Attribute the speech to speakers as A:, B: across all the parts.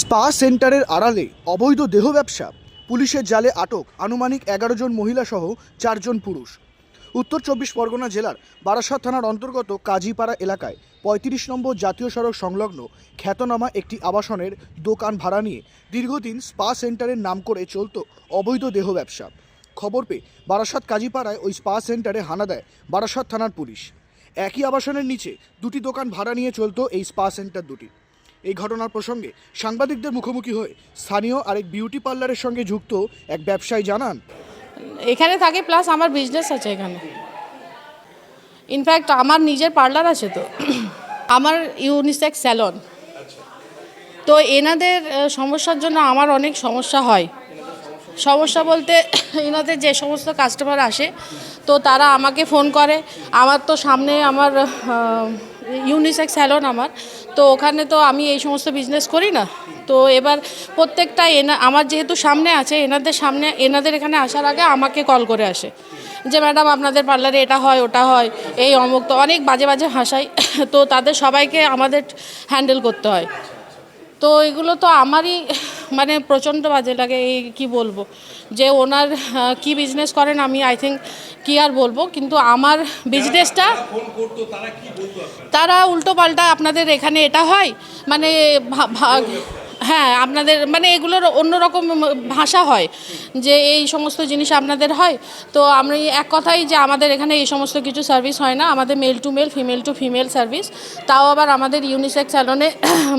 A: Spa সেন্টারের আড়ালে অবৈধ দেহ ব্যবসা, পুলিশের জালে আটক আনুমানিক এগারো জন মহিলা সহ চারজন পুরুষ। উত্তর চব্বিশ পরগনা জেলার বারাসাত থানার অন্তর্গত কাজীপাড়া এলাকায় পঁয়ত্রিশ নম্বর জাতীয় সড়ক সংলগ্ন খ্যাতনামা একটি আবাসনের দোকান ভাড়া নিয়ে দীর্ঘদিন স্পা সেন্টারের নাম করে চলত অবৈধ দেহ ব্যবসা। খবর পেয়ে বারাসাত কাজীপাড়ায় ওই স্পা সেন্টারে হানা দেয় বারাসাত থানার পুলিশ। একই আবাসনের নিচে দুটি দোকান ভাড়া নিয়ে চলতো এই স্পা সেন্টার দুটি। এই ঘটনার প্রসঙ্গে সাংবাদিকদের মুখোমুখি হয়ে স্থানীয় আরেক বিউটি পার্লারের সঙ্গে যুক্ত এক ব্যবসায়ী জানান,
B: এখানে থাকে প্লাস আমার বিজনেস আছে এখানে। ইনফ্যাক্ট আমার নিজের পার্লার আছে তো। আমার ইউনিসেক্স স্যালন তো এনাদের সমস্যার জন্য আমার অনেক সমস্যা হয়। সমস্যা বলতে এনাদের যে সমস্ত কাস্টমার আসে, তো তারা আমাকে ফোন করে। আমার তো সামনে আমার ইউনিসেক্স স্যালন আমার। তো ওখানে তো আমি এই সমস্ত বিজনেস করি না। তো এবার প্রত্যেকটা এনা, আমার যেহেতু সামনে আছে, এনাদের সামনে, এনাদের এখানে আসার আগে আমাকে কল করে আসে। যে ম্যাডাম, আপনাদের পার্লারে এটা হয়, ওটা হয়, এই অমুক তো, অনেক বাজে বাজে ভাষায় তো তাদের সবাইকে আমাদের হ্যান্ডেল করতে হয়। তো এগুলো তো আমারই মানে প্রচণ্ড বাজে লাগে এই কি বলব? যে ওনার কি বিজনেস করেন আমি আই থিঙ্ক কি আর বলব? কিন্তু আমার বিজনেসটা তারা উল্টো পাল্টা আপনাদের এখানে এটা হয় মানে হ্যাঁ আপনাদের মানে এগুলোর অন্যরকম ভাষা হয় যে এই সমস্ত জিনিস আপনাদের হয়। তো আমি এক কথাই যে আমাদের এখানে এই সমস্ত কিছু সার্ভিস হয় না আমাদের male to male female to female service তাও আবার আমাদের ইউনিসেক্স স্যালনে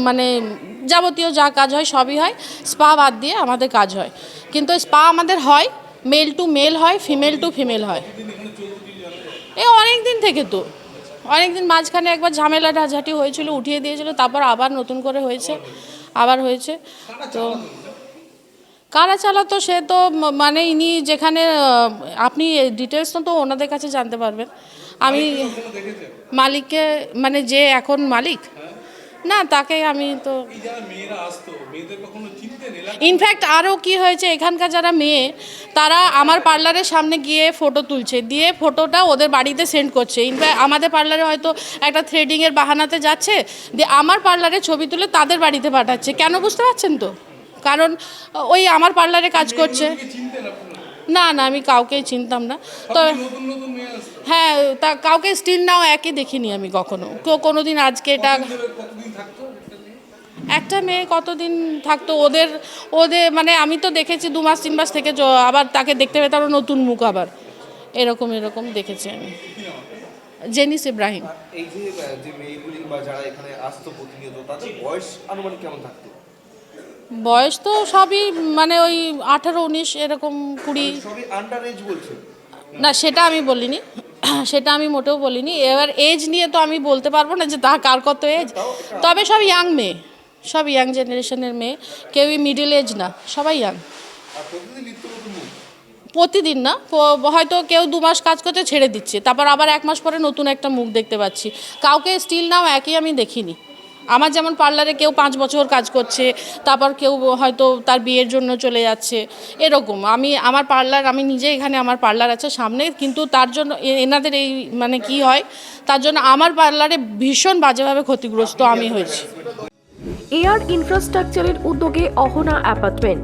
B: মানে যাবতীয় যা কাজ হয় সবই হয়। স্পা বাদ দিয়ে আমাদের কাজ হয়। কিন্তু স্পা আমাদের হয় মেল টু মেল হয় ফিমেল টু ফিমেল হয়। এ অনেক দিন থেকে তো। অনেক দিন মাঝখানে একবার ঝামেলা ঝাঁঝাটি হয়েছিল উঠিয়ে দিয়েছিল তারপর আবার নতুন করে হয়েছে আবার হয়েছে। তো কারা চালাতো সে তো মানে ইনি যেখানে আপনি ডিটেলস তো ওনাদের কাছে জানতে পারবেন। আমি মালিককে মানে যে এখন মালিক না তাকে আমি তো ইনফ্যাক্ট আরও কি হয়েছে এখানকার যারা মেয়ে তারা আমার পার্লারের সামনে গিয়ে ফটো তুলছে দিয়ে ফটোটা ওদের বাড়িতে সেন্ড করছে। ইনফ্যাক্ট আমাদের পার্লারে হয়তো একটা থ্রেডিংয়ের বাহানাতে যাচ্ছে দিয়ে আমার পার্লারে ছবি তুলে তাদের বাড়িতে পাঠাচ্ছে। কেন বুঝতে পারছেন তো? কারণ ওই আমার পার্লারে কাজ করছে। না না আমি কাউকেই চিনতাম না। তো হ্যাঁ তা কাউকে স্টিল নাও একই দেখিনি আমি কখনো। কেউ কোনো দিন আজকে এটা একটা মেয়ে? কতদিন থাকতো? ওদের ওদের মানে আমি তো দেখেছি দু মাস তিন মাস থেকে আবার তাকে দেখতে পেতাম নতুন মুখ আবার। এরকম এরকম দেখেছি আমি। জেনিস ইব্রাহিম।
C: এই যে মেয়েগুলি বা যারা এখানে আসতো প্রতিনিয়ত তাদের বয়স আনুমানিক কেমন থাকতো?
B: বয়স তো সবই মানে ওই আঠারো উনিশ এরকম কুড়ি।
C: আন্ডার
B: না সেটা আমি বলিনি। সেটা আমি মোটেও বলিনি। এবার এজ নিয়ে তো আমি বলতে পারব না যে তা কার কত এজ তবে সব ইয়াং মেয়ে। সব ইয়াং জেনারেশনের মেয়ে। কেউই মিডিল এজ না সবাই ইয়াং
C: প্রতিদিন
B: না হয়তো কেউ দু মাস কাজ করতে ছেড়ে দিচ্ছে। তারপর আবার এক মাস পরে নতুন একটা মুখ দেখতে পাচ্ছি। কাউকে স্টিল নাও একই আমি দেখিনি। আমার যেমন পার্লারে কেউ পাঁচ বছর কাজ করছে, তারপর কেউ হয়তো তার বিয়ের জন্য চলে যাচ্ছে, এরকম। আমি, আমার পার্লার আমি নিজে এখানে আমার পার্লার আছে সামনে, কিন্তু তার জন্য এনাদের এই মানে কি হয়, তার জন্য আমার পার্লারে ভীষণ বাজেভাবে ক্ষতিগ্রস্ত আমি হয়েছি।
D: এয়ার ইনফ্রাস্ট্রাকচারের উদ্যোগে অহনা অ্যাপার্টমেন্ট